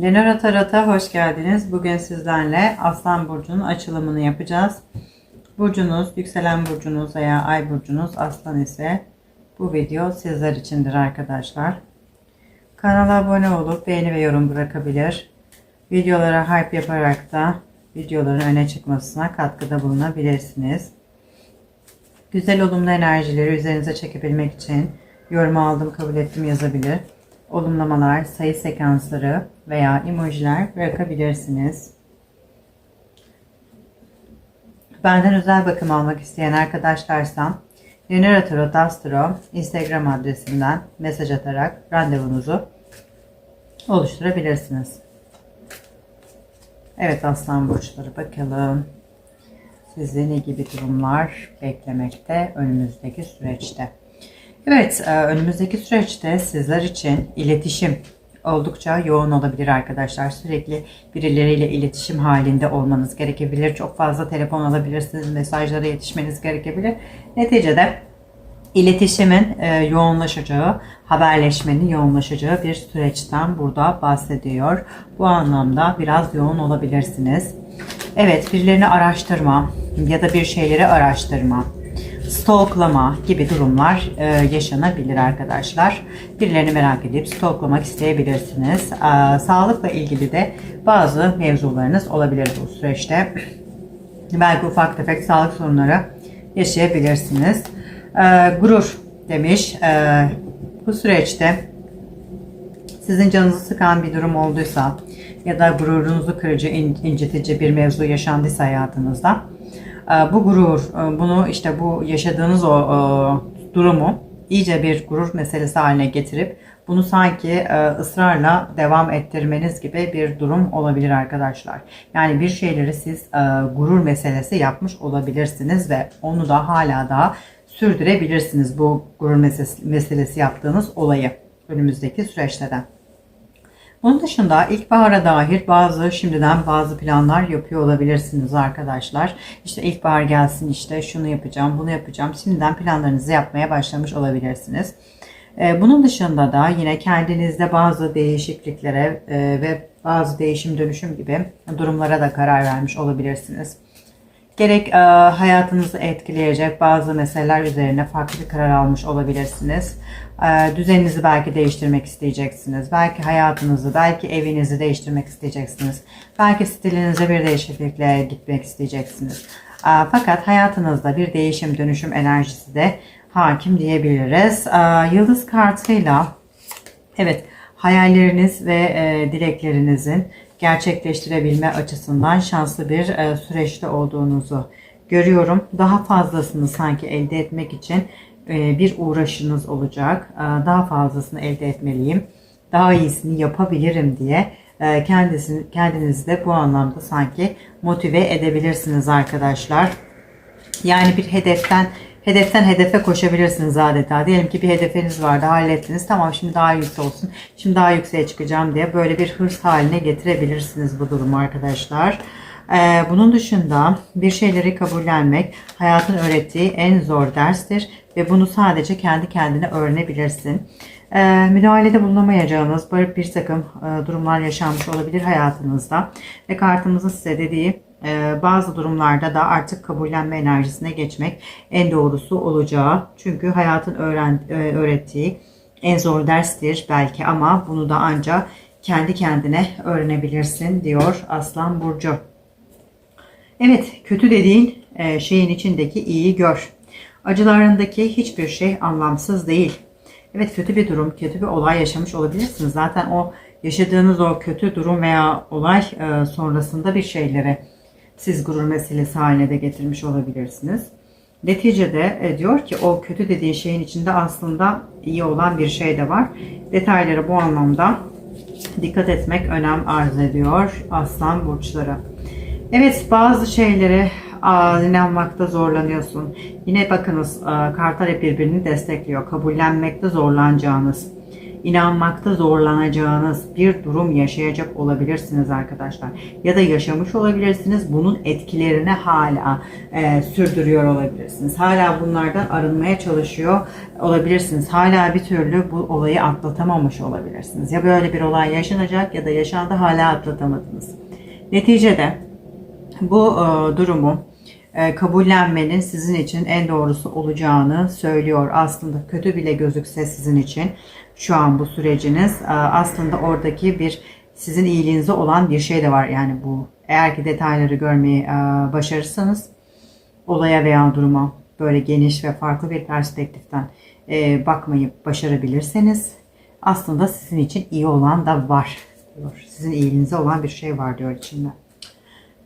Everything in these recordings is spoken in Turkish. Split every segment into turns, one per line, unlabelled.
Lenora Tarot'a hoş geldiniz. Bugün sizlerle Aslan Burcu'nun açılımını yapacağız. Burcunuz, yükselen burcunuz veya ay burcunuz Aslan ise bu video sizler içindir arkadaşlar. Kanala abone olup beğeni ve yorum bırakabilir. Videolara hype yaparak da videoların öne çıkmasına katkıda bulunabilirsiniz. Güzel olumlu enerjileri üzerinize çekebilmek için yorum aldım kabul ettim yazabilir. Olumlamalar, sayı sekansları veya emojiler bırakabilirsiniz. Benden özel bakım almak isteyen arkadaşlarsa Lenora Tarot Astro Instagram adresinden mesaj atarak randevunuzu oluşturabilirsiniz. Evet aslan burçları bakalım. Sizi ne gibi durumlar beklemekte önümüzdeki süreçte? Evet, e, önümüzdeki süreçte sizler için iletişim oldukça yoğun olabilir arkadaşlar. Sürekli birileriyle iletişim halinde olmanız gerekebilir. Çok fazla telefon alabilirsiniz, mesajlara yetişmeniz gerekebilir. Neticede iletişimin e, yoğunlaşacağı, haberleşmenin yoğunlaşacağı bir süreçten burada bahsediyor. Bu anlamda biraz yoğun olabilirsiniz. Evet, birilerini araştırma ya da bir şeyleri araştırma, stalklama gibi durumlar e, yaşanabilir arkadaşlar. Birilerini merak edip stalklamak isteyebilirsiniz. E, sağlıkla ilgili de bazı mevzularınız olabilir bu süreçte. Belki ufak tefek sağlık sorunları yaşayabilirsiniz. E, gurur demiş. E, bu süreçte sizin canınızı sıkan bir durum olduysa ya da gururunuzu kırıcı, in- incitici bir mevzu yaşandıysa hayatınızda bu gurur, e, bunu işte bu yaşadığınız o e, durumu iyice bir gurur meselesi haline getirip bunu sanki e, ısrarla devam ettirmeniz gibi bir durum olabilir arkadaşlar. Yani bir şeyleri siz gurur meselesi yapmış olabilirsiniz ve onu da hala daha sürdürebilirsiniz bu gurur meselesi yaptığınız olayı önümüzdeki süreçte de. Bunun dışında ilkbahara dair bazı şimdiden bazı planlar yapıyor olabilirsiniz arkadaşlar. İşte ilkbahar gelsin işte şunu yapacağım bunu yapacağım. Şimdiden planlarınızı yapmaya başlamış olabilirsiniz. Ee, Bunun dışında da yine kendinizde bazı değişikliklere e, ve bazı değişim dönüşüm gibi durumlara da karar vermiş olabilirsiniz. Gerek e, hayatınızı etkileyecek bazı meseleler üzerine farklı karar almış olabilirsiniz. E, düzeninizi belki değiştirmek isteyeceksiniz. Belki hayatınızı, belki evinizi değiştirmek isteyeceksiniz. Belki stilinize bir değişiklikle gitmek isteyeceksiniz. E, fakat hayatınızda bir değişim, dönüşüm enerjisi de hakim diyebiliriz. E, yıldız kartıyla Evet, hayalleriniz ve e, dileklerinizin gerçekleştirebilme açısından şanslı bir e, süreçte olduğunuzu görüyorum. Daha fazlasını sanki elde etmek için e, bir uğraşınız olacak. E, daha fazlasını elde etmeliyim. Daha iyisini yapabilirim diye kendisini, kendinizi de bu anlamda sanki motive edebilirsiniz arkadaşlar. Yani bir hedeften hedeften hedefe koşabilirsiniz adeta. Diyelim ki bir hedefiniz vardı, hallettiniz. Tamam şimdi daha yüksek olsun. Şimdi daha yükseğe çıkacağım diye böyle bir hırs haline getirebilirsiniz bu durumu arkadaşlar. Ee, bunun dışında bir şeyleri kabullenmek hayatın öğrettiği en zor derstir ve bunu sadece kendi kendine öğrenebilirsin. Ee, müdahalede bulunamayacağınız bir, takım e, durumlar yaşanmış olabilir hayatınızda ve kartımızın size dediği bazı durumlarda da artık kabullenme enerjisine geçmek en doğrusu olacağı. Çünkü hayatın öğren, e, öğrettiği en zor derstir belki ama bunu da ancak kendi kendine öğrenebilirsin diyor Aslan Burcu. Evet kötü dediğin e, şeyin içindeki iyiyi gör. Acılarındaki hiçbir şey anlamsız değil. Evet kötü bir durum, kötü bir olay yaşamış olabilirsiniz. Zaten o yaşadığınız o kötü durum veya olay e, sonrasında bir şeyleri siz gurur meselesi haline de getirmiş olabilirsiniz. Neticede e, diyor ki o kötü dediği şeyin içinde aslında iyi olan bir şey de var. Detaylara bu anlamda dikkat etmek önem arz ediyor aslan burçları. Evet bazı şeylere inanmakta zorlanıyorsun. Yine bakınız kartlar hep birbirini destekliyor. Kabullenmekte zorlanacağınız. İnanmakta zorlanacağınız bir durum yaşayacak olabilirsiniz arkadaşlar. Ya da yaşamış olabilirsiniz. Bunun etkilerini hala e, sürdürüyor olabilirsiniz. Hala bunlardan arınmaya çalışıyor olabilirsiniz. Hala bir türlü bu olayı atlatamamış olabilirsiniz. Ya böyle bir olay yaşanacak ya da yaşandı hala atlatamadınız. Neticede bu e, durumu kabullenmenin sizin için en doğrusu olacağını söylüyor. Aslında kötü bile gözükse sizin için şu an bu süreciniz e, aslında oradaki bir sizin iyiliğinize olan bir şey de var. Yani bu eğer ki detayları görmeyi e, başarırsanız olaya veya duruma böyle geniş ve farklı bir perspektiften e, bakmayı başarabilirseniz aslında sizin için iyi olan da var diyor. Sizin iyiliğinize olan bir şey var diyor içinde.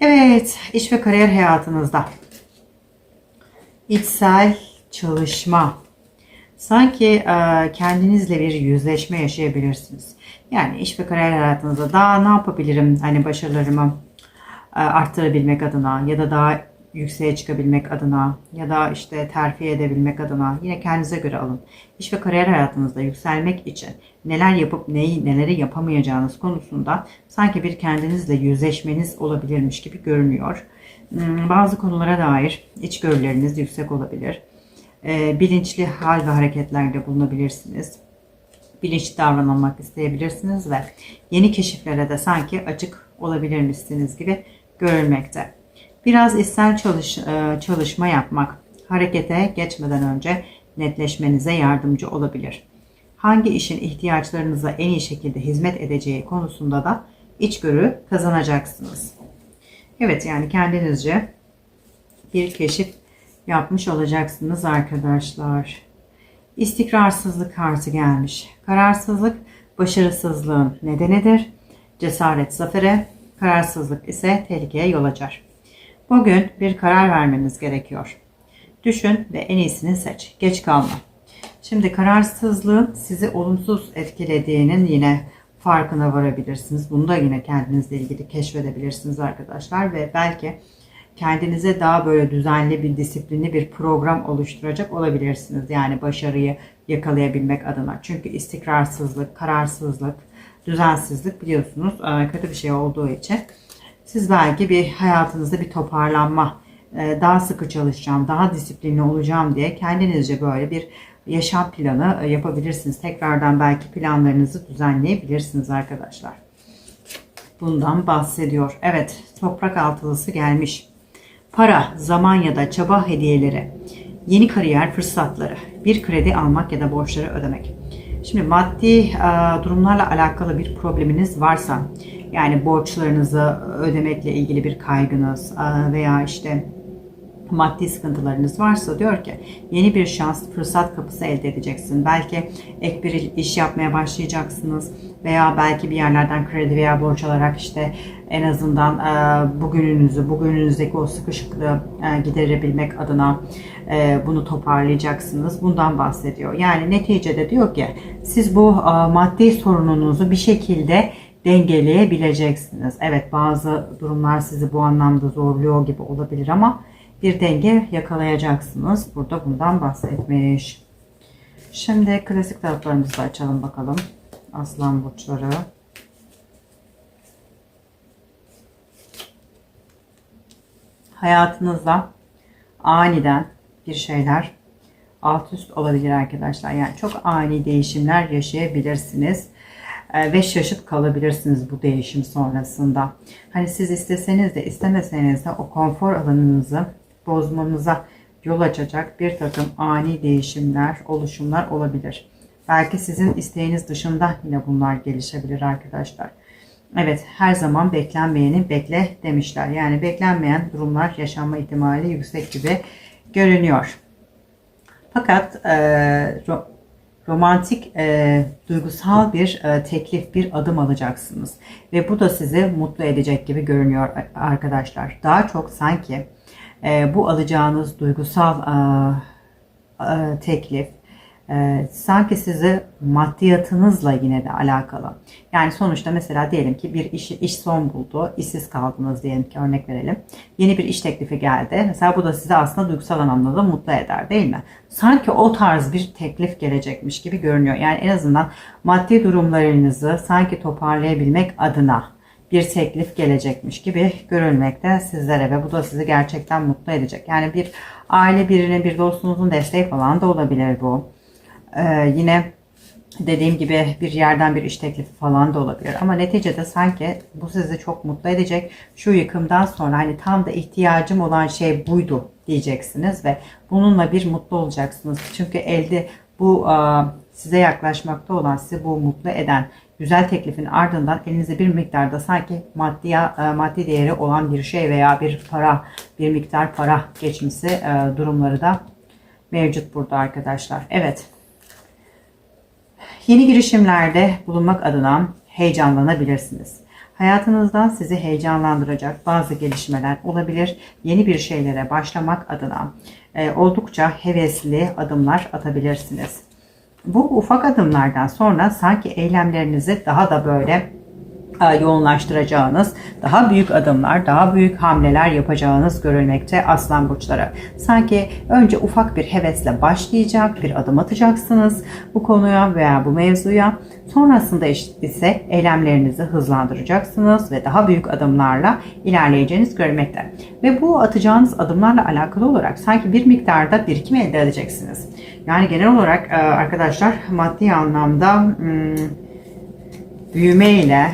Evet, iş ve kariyer hayatınızda içsel çalışma. Sanki e, kendinizle bir yüzleşme yaşayabilirsiniz. Yani iş ve kariyer hayatınızda daha ne yapabilirim hani başarılarımı e, arttırabilmek adına ya da daha yükseğe çıkabilmek adına ya da işte terfi edebilmek adına yine kendinize göre alın. İş ve kariyer hayatınızda yükselmek için neler yapıp neyi neleri yapamayacağınız konusunda sanki bir kendinizle yüzleşmeniz olabilirmiş gibi görünüyor. Hmm, Bazı konulara dair içgörüleriniz yüksek olabilir. Ee, Bilinçli hal ve hareketlerde bulunabilirsiniz. Bilinçli davranmak isteyebilirsiniz ve yeni keşiflere de sanki açık olabilirmişsiniz gibi görülmekte. Biraz içsel çalış, e, çalışma yapmak harekete geçmeden önce netleşmenize yardımcı olabilir. Hangi işin ihtiyaçlarınıza en iyi şekilde hizmet edeceği konusunda da içgörü kazanacaksınız. Evet yani kendinizce bir keşif yapmış olacaksınız arkadaşlar. İstikrarsızlık kartı gelmiş. Kararsızlık başarısızlığın nedenidir. Cesaret zafere, kararsızlık ise tehlikeye yol açar. Bugün bir karar vermeniz gerekiyor. Düşün ve en iyisini seç. Geç kalma. Şimdi kararsızlığın sizi olumsuz etkilediğinin yine farkına varabilirsiniz. Bunu da yine kendinizle ilgili keşfedebilirsiniz arkadaşlar ve belki kendinize daha böyle düzenli bir disiplinli bir program oluşturacak olabilirsiniz. Yani başarıyı yakalayabilmek adına. Çünkü istikrarsızlık, kararsızlık, düzensizlik biliyorsunuz e, kötü bir şey olduğu için siz belki bir hayatınızda bir toparlanma, e, daha sıkı çalışacağım, daha disiplinli olacağım diye kendinizce böyle bir yaşam planı e, yapabilirsiniz. Tekrardan belki planlarınızı düzenleyebilirsiniz arkadaşlar. Bundan bahsediyor. Evet, toprak altılısı gelmiş. Para, zaman ya da çaba hediyeleri, yeni kariyer fırsatları, bir kredi almak ya da borçları ödemek. Şimdi maddi e, durumlarla alakalı bir probleminiz varsa, yani borçlarınızı ödemekle ilgili bir kaygınız e, veya işte maddi sıkıntılarınız varsa diyor ki yeni bir şans, fırsat kapısı elde edeceksin. Belki ek bir iş yapmaya başlayacaksınız veya belki bir yerlerden kredi veya borç alarak işte en azından e, bugününüzü, bugününüzdeki o sıkışıklığı e, giderebilmek adına e, bunu toparlayacaksınız. Bundan bahsediyor. Yani neticede diyor ki siz bu maddi sorununuzu bir şekilde dengeleyebileceksiniz. Evet bazı durumlar sizi bu anlamda zorluyor gibi olabilir ama bir denge yakalayacaksınız. Burada bundan bahsetmiş. Şimdi klasik taraflarımızı açalım bakalım. Aslan burçları. Hayatınızda aniden bir şeyler alt üst olabilir arkadaşlar. Yani çok ani değişimler yaşayabilirsiniz ve şaşıp kalabilirsiniz bu değişim sonrasında. Hani siz isteseniz de istemeseniz de o konfor alanınızı bozmanıza yol açacak bir takım ani değişimler, oluşumlar olabilir. Belki sizin isteğiniz dışında yine bunlar gelişebilir arkadaşlar. Evet her zaman beklenmeyeni bekle demişler. Yani beklenmeyen durumlar yaşanma ihtimali yüksek gibi görünüyor. Fakat e, romantik e, duygusal bir e, teklif, bir adım alacaksınız. Ve bu da sizi mutlu edecek gibi görünüyor arkadaşlar. Daha çok sanki e, bu alacağınız duygusal e, e, teklif e, sanki sizi maddiyatınızla yine de alakalı. Yani sonuçta mesela diyelim ki bir iş, iş son buldu, işsiz kaldınız diyelim ki örnek verelim. Yeni bir iş teklifi geldi. Mesela bu da sizi aslında duygusal anlamda da mutlu eder değil mi? Sanki o tarz bir teklif gelecekmiş gibi görünüyor. Yani en azından maddi durumlarınızı sanki toparlayabilmek adına bir teklif gelecekmiş gibi görülmekte sizlere ve bu da sizi gerçekten mutlu edecek. Yani bir aile birine bir dostunuzun desteği falan da olabilir bu. Ee, yine dediğim gibi bir yerden bir iş teklifi falan da olabilir. Ama neticede sanki bu sizi çok mutlu edecek. Şu yıkımdan sonra hani tam da ihtiyacım olan şey buydu diyeceksiniz ve bununla bir mutlu olacaksınız. Çünkü elde bu size yaklaşmakta olan, sizi bu mutlu eden güzel teklifin ardından elinizde bir miktarda sanki maddi, maddi değeri olan bir şey veya bir para, bir miktar para geçmesi durumları da mevcut burada arkadaşlar. Evet. Yeni girişimlerde bulunmak adına heyecanlanabilirsiniz. Hayatınızdan sizi heyecanlandıracak bazı gelişmeler olabilir. Yeni bir şeylere başlamak adına e, oldukça hevesli adımlar atabilirsiniz. Bu ufak adımlardan sonra sanki eylemlerinizi daha da böyle yoğunlaştıracağınız, daha büyük adımlar, daha büyük hamleler yapacağınız görülmekte aslan burçları. Sanki önce ufak bir hevesle başlayacak, bir adım atacaksınız bu konuya veya bu mevzuya. Sonrasında ise eylemlerinizi hızlandıracaksınız ve daha büyük adımlarla ilerleyeceğiniz görülmekte. Ve bu atacağınız adımlarla alakalı olarak sanki bir miktarda birikim elde edeceksiniz. Yani genel olarak e, arkadaşlar maddi anlamda hmm, büyüme ile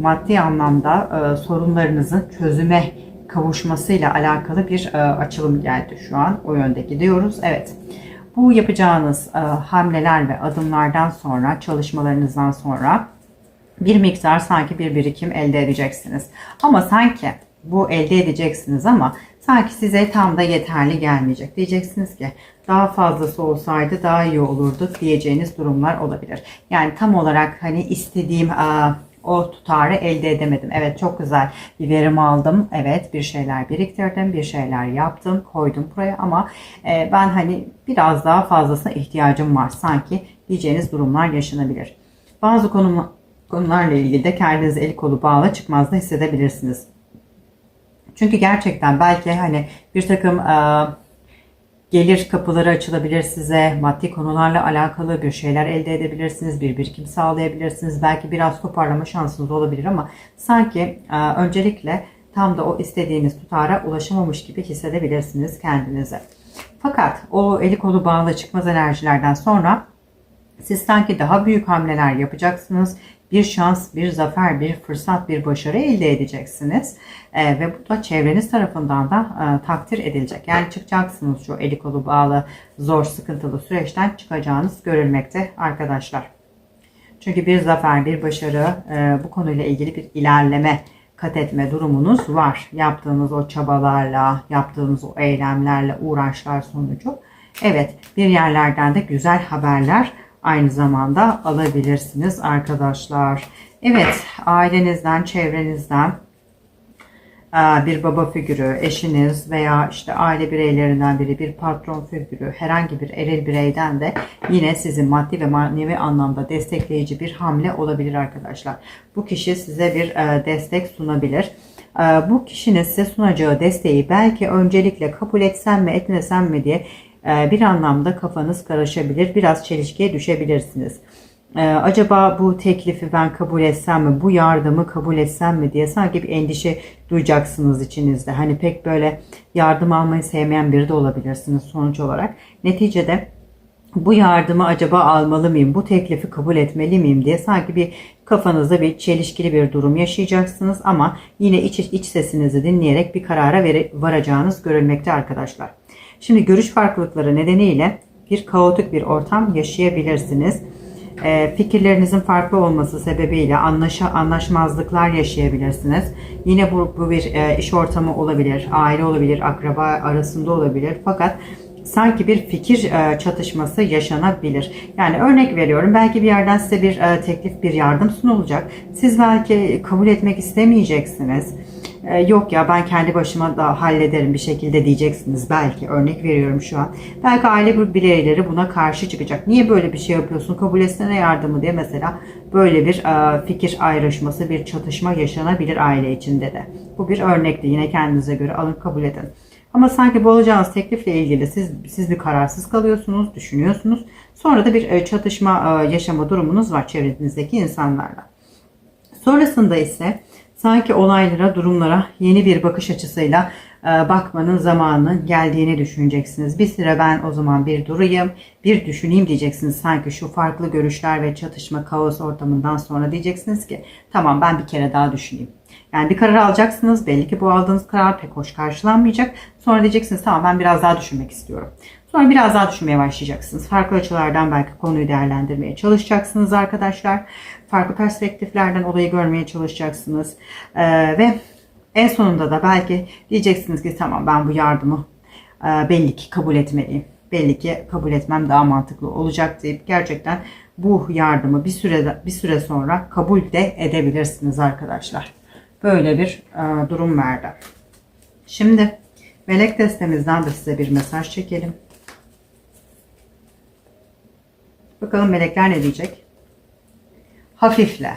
maddi anlamda e, sorunlarınızın çözüme kavuşmasıyla alakalı bir e, açılım geldi şu an. O yönde gidiyoruz. Evet. Bu yapacağınız e, hamleler ve adımlardan sonra, çalışmalarınızdan sonra bir miktar sanki bir birikim elde edeceksiniz. Ama sanki bu elde edeceksiniz ama sanki size tam da yeterli gelmeyecek. Diyeceksiniz ki daha fazlası olsaydı daha iyi olurdu diyeceğiniz durumlar olabilir. Yani tam olarak hani istediğim o tutarı elde edemedim. Evet çok güzel bir verim aldım. Evet bir şeyler biriktirdim, bir şeyler yaptım, koydum buraya ama e, ben hani biraz daha fazlasına ihtiyacım var sanki diyeceğiniz durumlar yaşanabilir. Bazı konum, konularla ilgili de kendinizi el kolu bağlı çıkmazda hissedebilirsiniz. Çünkü gerçekten belki hani bir takım e, gelir kapıları açılabilir size. Maddi konularla alakalı bir şeyler elde edebilirsiniz. Bir birikim sağlayabilirsiniz. Belki biraz toparlama şansınız olabilir ama sanki e, öncelikle tam da o istediğiniz tutara ulaşamamış gibi hissedebilirsiniz kendinize. Fakat o eli kolu bağlı çıkmaz enerjilerden sonra siz sanki daha büyük hamleler yapacaksınız bir şans, bir zafer, bir fırsat, bir başarı elde edeceksiniz. E, ve bu da çevreniz tarafından da e, takdir edilecek. Yani çıkacaksınız şu eli kolu bağlı, zor, sıkıntılı süreçten çıkacağınız görülmekte arkadaşlar. Çünkü bir zafer, bir başarı, e, bu konuyla ilgili bir ilerleme kat etme durumunuz var. Yaptığınız o çabalarla, yaptığınız o eylemlerle, uğraşlar sonucu. Evet, bir yerlerden de güzel haberler aynı zamanda alabilirsiniz arkadaşlar. Evet ailenizden, çevrenizden e, bir baba figürü, eşiniz veya işte aile bireylerinden biri, bir patron figürü, herhangi bir eril bireyden de yine sizi maddi ve manevi anlamda destekleyici bir hamle olabilir arkadaşlar. Bu kişi size bir e, destek sunabilir. E, bu kişinin size sunacağı desteği belki öncelikle kabul etsem mi etmesem mi diye bir anlamda kafanız karışabilir. Biraz çelişkiye düşebilirsiniz. Ee, acaba bu teklifi ben kabul etsem mi, bu yardımı kabul etsem mi diye sanki bir endişe duyacaksınız içinizde. Hani pek böyle yardım almayı sevmeyen biri de olabilirsiniz sonuç olarak. Neticede bu yardımı acaba almalı mıyım, bu teklifi kabul etmeli miyim diye sanki bir kafanızda bir çelişkili bir durum yaşayacaksınız ama yine iç, iç sesinizi dinleyerek bir karara varacağınız görülmekte arkadaşlar. Şimdi görüş farklılıkları nedeniyle bir kaotik bir ortam yaşayabilirsiniz. E, fikirlerinizin farklı olması sebebiyle anlaşa, anlaşmazlıklar yaşayabilirsiniz. Yine bu, bu bir e, iş ortamı olabilir, aile olabilir, akraba arasında olabilir. Fakat sanki bir fikir e, çatışması yaşanabilir. Yani örnek veriyorum belki bir yerden size bir e, teklif, bir yardım sunulacak. Siz belki kabul etmek istemeyeceksiniz yok ya ben kendi başıma da hallederim bir şekilde diyeceksiniz belki örnek veriyorum şu an. Belki aile bireyleri buna karşı çıkacak. Niye böyle bir şey yapıyorsun kabul etsene yardımı diye mesela böyle bir e, fikir ayrışması bir çatışma yaşanabilir aile içinde de. Bu bir örnekti yine kendinize göre alın kabul edin. Ama sanki bu alacağınız teklifle ilgili siz siz bir kararsız kalıyorsunuz, düşünüyorsunuz. Sonra da bir e, çatışma e, yaşama durumunuz var çevrenizdeki insanlarla. Sonrasında ise sanki olaylara, durumlara yeni bir bakış açısıyla e, bakmanın zamanının geldiğini düşüneceksiniz. Bir süre ben o zaman bir durayım, bir düşüneyim diyeceksiniz. Sanki şu farklı görüşler ve çatışma, kaos ortamından sonra diyeceksiniz ki tamam ben bir kere daha düşüneyim. Yani bir karar alacaksınız. Belli ki bu aldığınız karar pek hoş karşılanmayacak. Sonra diyeceksiniz tamam ben biraz daha düşünmek istiyorum. Sonra biraz daha düşünmeye başlayacaksınız. Farklı açılardan belki konuyu değerlendirmeye çalışacaksınız arkadaşlar. Farklı perspektiflerden olayı görmeye çalışacaksınız. Ee, ve en sonunda da belki diyeceksiniz ki tamam ben bu yardımı e, belli ki kabul etmeliyim. Belli ki kabul etmem daha mantıklı olacak deyip gerçekten bu yardımı bir süre bir süre sonra kabul de edebilirsiniz arkadaşlar. Böyle bir e, durum verdi. Şimdi melek destemizden de size bir mesaj çekelim. Bakalım melekler ne diyecek? Hafifle.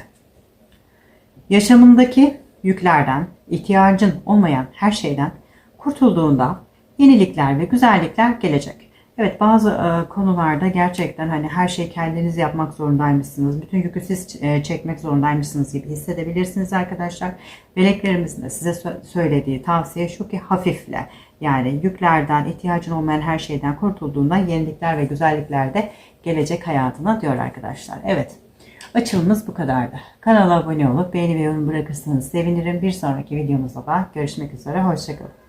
Yaşamındaki yüklerden, ihtiyacın olmayan her şeyden kurtulduğunda yenilikler ve güzellikler gelecek. Evet bazı e, konularda gerçekten hani her şeyi kendiniz yapmak zorundaymışsınız. Bütün yükü siz e, çekmek zorundaymışsınız gibi hissedebilirsiniz arkadaşlar. Meleklerimizin de size sö- söylediği tavsiye şu ki hafifle. Yani yüklerden, ihtiyacın olmayan her şeyden kurtulduğunda yenilikler ve güzellikler de gelecek hayatına diyor arkadaşlar. Evet. Açılımımız bu kadardı. Kanala abone olup beğeni ve yorum bırakırsanız sevinirim. Bir sonraki videomuzda da görüşmek üzere. Hoşçakalın.